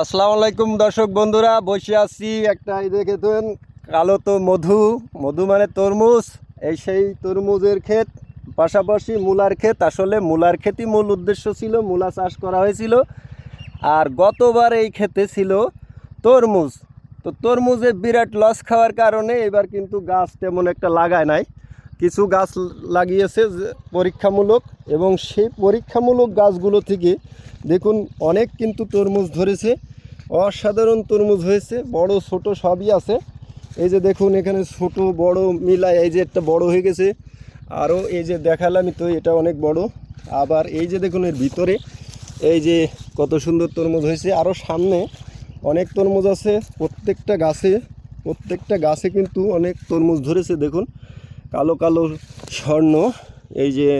আসসালামু আলাইকুম দর্শক বন্ধুরা, বসে আছি একটা, এই দেখেছেন, কালো তো মধু মধু মানে তরমুজ, এই সেই তরমুজের ক্ষেত, পাশাপাশি মূলার ক্ষেত, আসলে মূলার ক্ষেতই মূল উদ্দেশ্য ছিল, মূলা চাষ করা হয়েছিল, আর গতবার এই ক্ষেতে ছিল তরমুজ, তো তরমুজে বিরাট লস খাওয়ার কারণে এবার কিন্তু গাছ তেমন একটা লাগায় নাই। কিছু গাছ লাগিয়েছে পরীক্ষামূলক এবং সেই পরীক্ষামূলক গাছগুলো থেকে দেখুন অনেক কিন্তু তরমুজ ধরেছে, অসাধারণ তরমুজ হয়েছে, বড়, ছোট সবই আছে। এই যে দেখুন এখানে ছোট, বড় মিলায় এই যে একটা বড় হয়ে গেছে। আরও এই যে দেখালামই তো এটা অনেক বড়। আবার এই যে দেখুন এর ভিতরে এই যে কত সুন্দর তরমুজ হয়েছে। আরও সামনে অনেক তরমুজ আছে প্রত্যেকটা গাছে প্রত্যেকটা গাছে কিন্তু অনেক তরমুজ ধরেছে দেখুন। কালো কালো স্বর্ণ, এই যে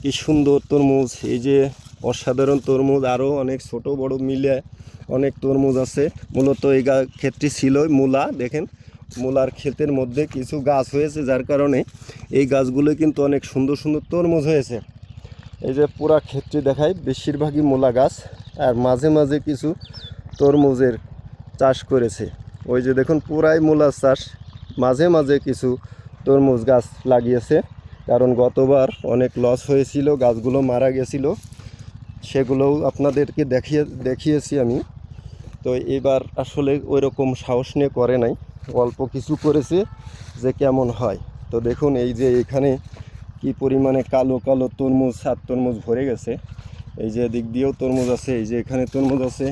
কি সুন্দর তরমুজ, এই যে অসাধারণ তরমুজ আরও অনেক ছোট বড় মিলে অনেক তরমুজ আছে। মূলত এই ক্ষেতটি ছিল মূলা, দেখেন, মূলার ক্ষেতের মধ্যে কিছু গাছ হয়েছে, যার কারণে এই গাছগুলো কিন্তু অনেক সুন্দর সুন্দর তরমুজ হয়েছে। এই যে পুরা ক্ষেত্রে দেখায় বেশিরভাগই মূলা গাছ, আর মাঝে মাঝে কিছু তরমুজের চাষ করেছে। ওই যে দেখুন, পুরাই মূলা চাষ, মাঝে মাঝে কিছু তরমুজ গাছ লাগিয়েছে, কারণ গতবার অনেক লস হয়েছিল, গাছগুলো মারা গেছিল। সেগুলোও আপনাদেরকে দেখিয়ে, দেখিয়েছি আমি। তো এবার আসলে ওই রকম সাহস নিয়ে করে নাই, অল্প কিছু করেছে যে কেমন হয়। তো দেখুন, এই যে এখানে কি পরিমাণে কালো কালো তরমুজ, সাত তরমুজ ভরে গেছে। এই যে দিক দিয়েও তরমুজ আছে, এই যে এখানে তরমুজ আছে।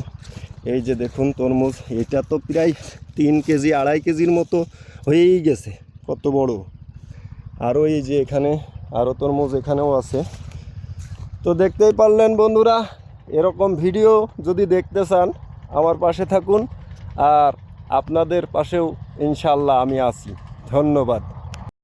এই যে দেখুন তরমুজ, এটা তো প্রায় তিন কেজি, আড়াই কেজির মতো হয়েই গেছে। কত বড়। আরও এই যে এখানে আরও তরমুজ এখানেও আছে। তো দেখতেই পারলেন বন্ধুরা, এরকম ভিডিও যদি দেখতে চান, আমার পাশে থাকুন। আর আপনাদের পাশেও ইনশাল্লাহ আমি আছি। ধন্যবাদ।